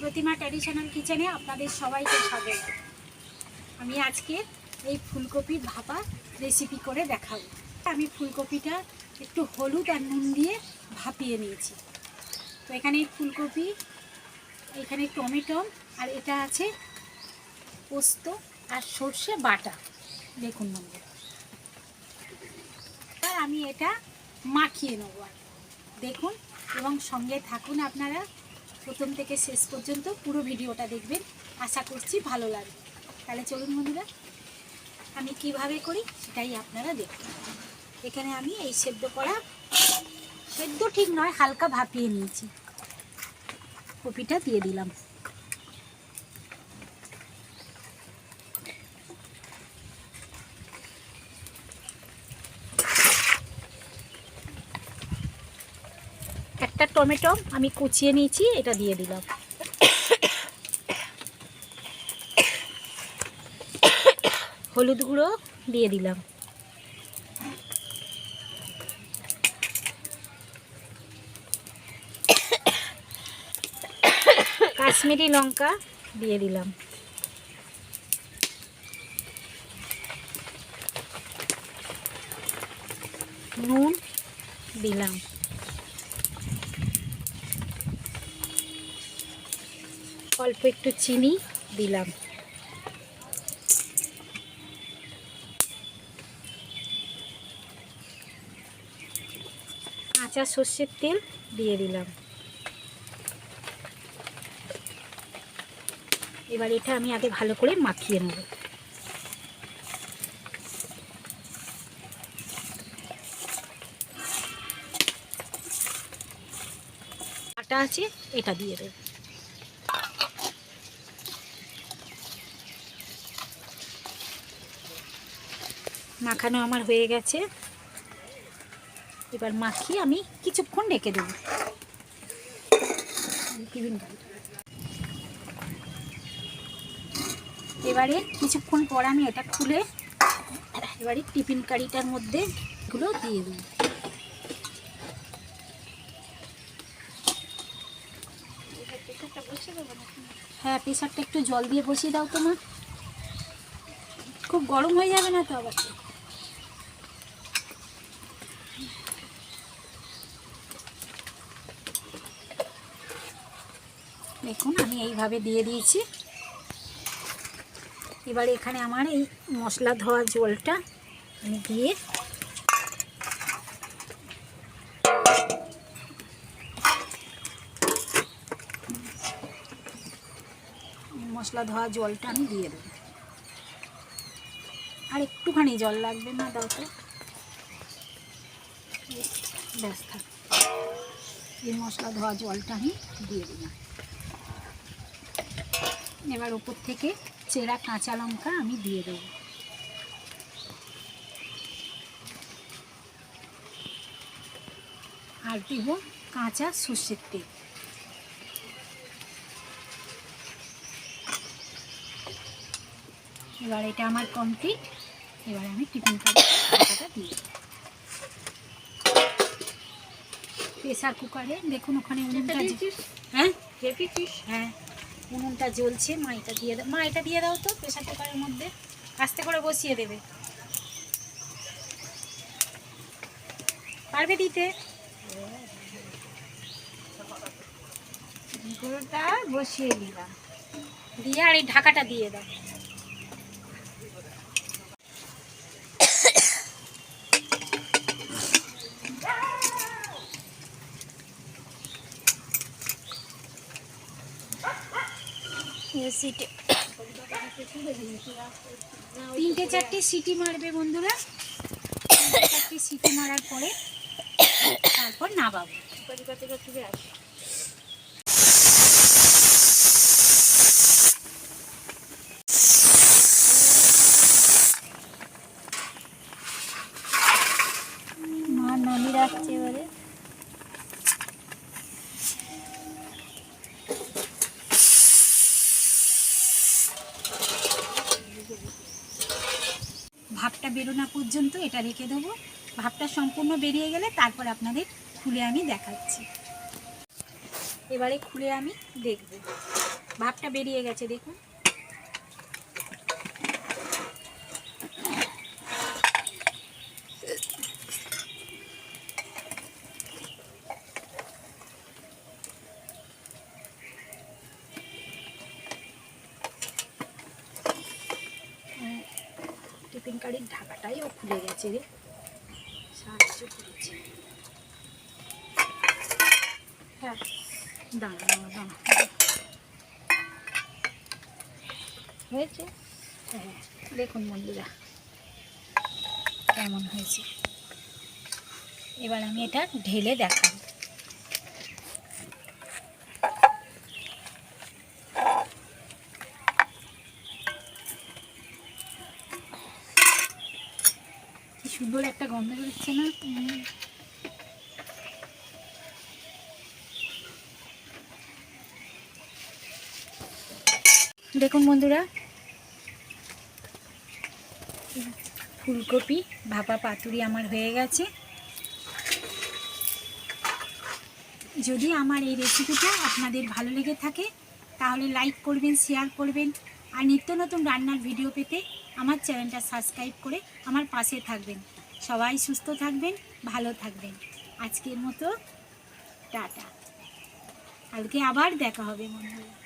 প্রতিমা traditional কিচেনে আপনাদের সবাইকে স্বাগত। আমি আজকে এই ফুলকপির ভাপা রেসিপি করে দেখাবো। আমি ফুলকপিটা একটু হলুদ আর নুন দিয়ে ভাপিয়ে নিয়েছি। তো এখানে ফুলকপি, এখানে টমেটো আর এটা আছে পোস্ত আর সর্ষে বাটা। দেখুন বন্ধুরা। আর আমি এটা মাখিয়ে নেব। দেখুন এবং সঙ্গে থাকুন আপনারা। প্রথম থেকে শেষ পর্যন্ত পুরো ভিডিওটা দেখবেন। আশা করছি ভালো লাগবে। তাহলে চলুন বন্ধুরা, আমি কীভাবে করি সেটাই আপনারা দেখুন। এখানে আমি এই সেদ্ধ করা, সেদ্ধ ঠিক নয়, হালকা ভাপিয়ে নিয়েছি। কপিটা দিয়ে দিলাম। একটা টমেটো আমি কুচিয়ে নিয়েছি, এটা দিয়ে দিলাম। হলুদ গুঁড়ো দিয়ে দিলাম। কাশ্মীরি লঙ্কা দিয়ে দিলাম। নুন দিলাম। অল্প একটু চিনি দিলাম। কাঁচা সর্ষের তেল দিয়ে দিলাম। এবার এটা আমি আগে ভালো করে মাখিয়ে নেব। আটা আছে, এটা দিয়ে দেবো। মাখানো আমার হয়ে গেছে। এবার মাখিয়ে আমি কিছুক্ষণ রেখে দেবো। এবারে কিছুক্ষণ পর আমি এটা খুলে এবারে টিফিন কারিটার মধ্যে এগুলো দিয়ে দেবো। হ্যাঁ প্রেশারটা একটু জল দিয়ে বসিয়ে দাও তোমার খুব গরম হয়ে যাবে না তো আবার? দেখুন, আমি এইভাবে দিয়ে দিয়েছি। এবার এখানে আমার এই মশলা ধোয়া জলটা আমি দিয়ে মশলা ধোয়া জলটা আমি দিয়ে দেবো। আর একটুখানি জল লাগবে না, দাও তো। এই মশলা ধোয়া জলটা আমি দিয়ে দিলাম। এবার ওপর থেকে চেরা কাঁচা লঙ্কা আমি দিয়ে দেব। আর দেবো কাঁচা সর্ষের তেল। এবার এটা আমার কমপ্লিট এবার আমি টিফিন কাপটা দিয়ে প্রেসার কুকারে দেখুন ওখানে উনুনটা হ্যাঁ? হ্যাঁ। উনুনটা জ্বলছে মাইটা দিয়ে দাও মাইটা দিয়ে দাও তো প্রেশার কুকারের মধ্যে আস্তে করে বসিয়ে দেবে। পারবে দিতে? পুরোটা বসিয়ে দিলাম। দিয়ে আর এই ঢাকাটা দিয়ে দাও। তিনটে চারটে সিটি মারবে বন্ধুরা। চারটে সিটি মারার পরে তারপর নামাবো। মা নামি রাখছে এবারে। ভাবটা বেরোনা পর্যন্ত এটা রেখে দেবো। ভাবটা সম্পূর্ণ বেরিয়ে গেলে তারপর আপনাদের খুলে আমি দেখাচ্ছি। এবারে খুলে আমি দেখব। ভাবটা বেরিয়ে গেছে, দেখুন হ্যাঁ, টিফিন কারির ও খুলে গেছে রে। সাহায্য করেছে। হ্যাঁ দাঁড়া দাঁড়া। হয়েছে? হ্যাঁ দেখুন বন্ধুরা, কেমন হয়েছে। এবার আমি এটা ঢেলে দেখাবো। সুন্দর একটা গন্ধ বেরোচ্ছে না? দেখুন বন্ধুরা, ফুলকপি, ভাপা পাতুরি আমার হয়ে গেছে। যদি আমার এই রেসিপিটা আপনাদের ভালো লেগে থাকে, তাহলে লাইক করবেন শেয়ার করবেন। আর নিত্য নতুন রান্নার ভিডিও পেতে আমার চ্যানেলটা সাবস্ক্রাইব করে আমার পাশে থাকবেন। সবাই সুস্থ থাকবেন, ভালো থাকবেন। আজকের মতো টাটা। কালকে আবার দেখা হবে বন্ধুরা